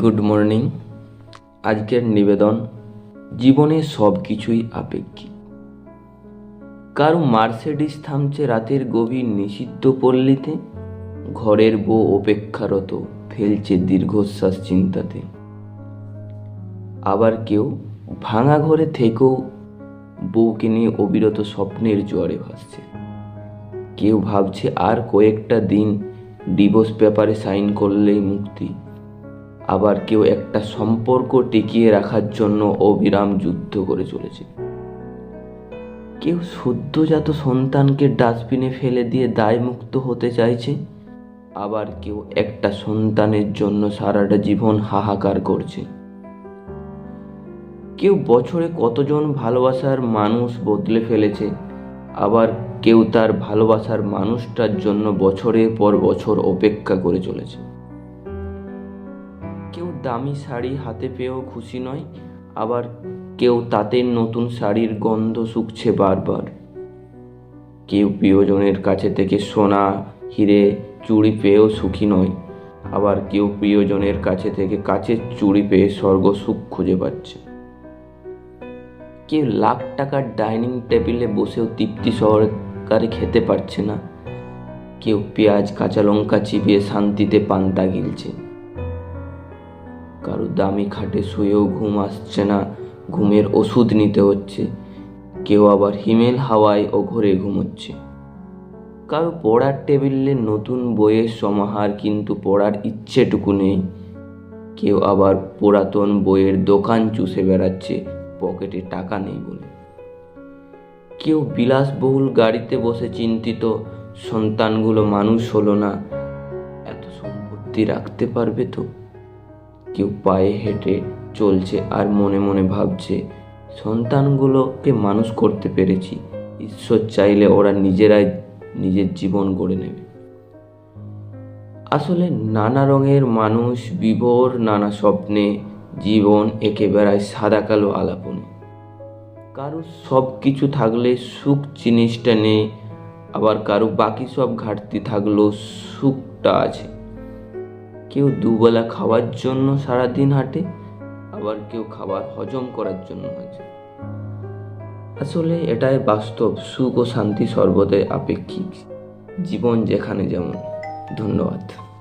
Good morning আজকের নিবেদন, জীবনে সব কিছুই আপেক্ষিক। কারও মার্সেডিস থামছে রাতের গভীর নিষিদ্ধ পল্লীতে, ঘরের বউ অপেক্ষারত ফেলছে দীর্ঘশ্বাস চিন্তাতে। আবার কেউ ভাঙা ঘরে থেকেও বউকে নিয়ে অবিরত স্বপ্নের জোয়ারে ভাসছে। কেউ ভাবছে আর কয়েকটা দিন ডিভোর্স পেপারে সাইন করলেই মুক্তি আবার কেউ একটা সম্পর্ক টিকিয়ে রাখার জন্য অবিরাম যুদ্ধ করে চলেছে। কেউ সদ্যজাত সন্তানকে ডাস্টবিনে ফেলে দিয়ে দায়মুক্ত হতে চাইছে, আবার কেউ একটা সন্তানের জন্য সারাটা জীবন হাহাকার করছে। কেউ বছরে কতজন ভালোবাসার মানুষ বদলে ফেলেছে, আবার কেউ তার ভালোবাসার মানুষটার জন্য বছরের পর বছর অপেক্ষা করে চলেছে। দামি শাড়ি হাতে পেয়েও খুশি নয়, আবার কেউ তাঁতের নতুন শাড়ির গন্ধ শুকছে বারবার। কেউ প্রিয়জনের কাছে থেকে সোনা, হিরে, চুড়ি পেয়েও সুখী নয়, আবার কেউ প্রিয়জনের কাছে থেকে কাছের চুড়ি পেয়ে স্বর্গ সুখ খুঁজে পাচ্ছে। কেউ লাখ টাকার ডাইনিং টেবিলে বসেও তৃপ্তি সহকারে খেতে পারছে না। কেউ পেঁয়াজ, কাঁচা লঙ্কা চিবিয়ে শান্তিতে পান্তা গিলছে। কারও দামি খাটে শুয়েও ঘুম আসছে না, ঘুমের ওষুধ নিতে হচ্ছে। কেউ আবার হিমেল হাওয়ায় ও ঘরে ঘুমোচ্ছে। কারও পড়ার টেবিলে নতুন বইয়ের সমাহার কিন্তু পড়ার ইচ্ছেটুকু নেই। কেউ আবার পুরাতন বইয়ের দোকান চুষে বেড়াচ্ছে, পকেটে টাকা নেই বলে। কেউ বিলাসবহুল গাড়িতে বসে চিন্তিত, সন্তানগুলো মানুষ হলো না, এত সম্পত্তি রাখতে পারবে তো? কেউ পায়ে হেঁটে চলছে আর মনে মনে ভাবছে, সন্তানগুলোকে মানুষ করতে পেরেছি। ঈশ্বর চাইলে ওরা নিজেরাই নিজের জীবন গড়ে নেবে। আসলে নানা রঙের মানুষ, বিভোর নানা স্বপ্নে, জীবন একে বেড়ায় সাদা কালো আলাপনে। কারও সব কিছু থাকলে সুখ জিনিসটা নেই, আবার কারও বাকি সব ঘাটতি থাকলেও সুখটা আছে। কেউ দুবেলা খাওয়ার জন্য সারাদিন হাঁটে, আবার কেউ খাবার হজম করার জন্য হাঁটে। আসলে এটাই বাস্তব সুখ ও শান্তি সর্বদাই আপেক্ষিক। জীবন যেখানে যেমন। ধন্যবাদ।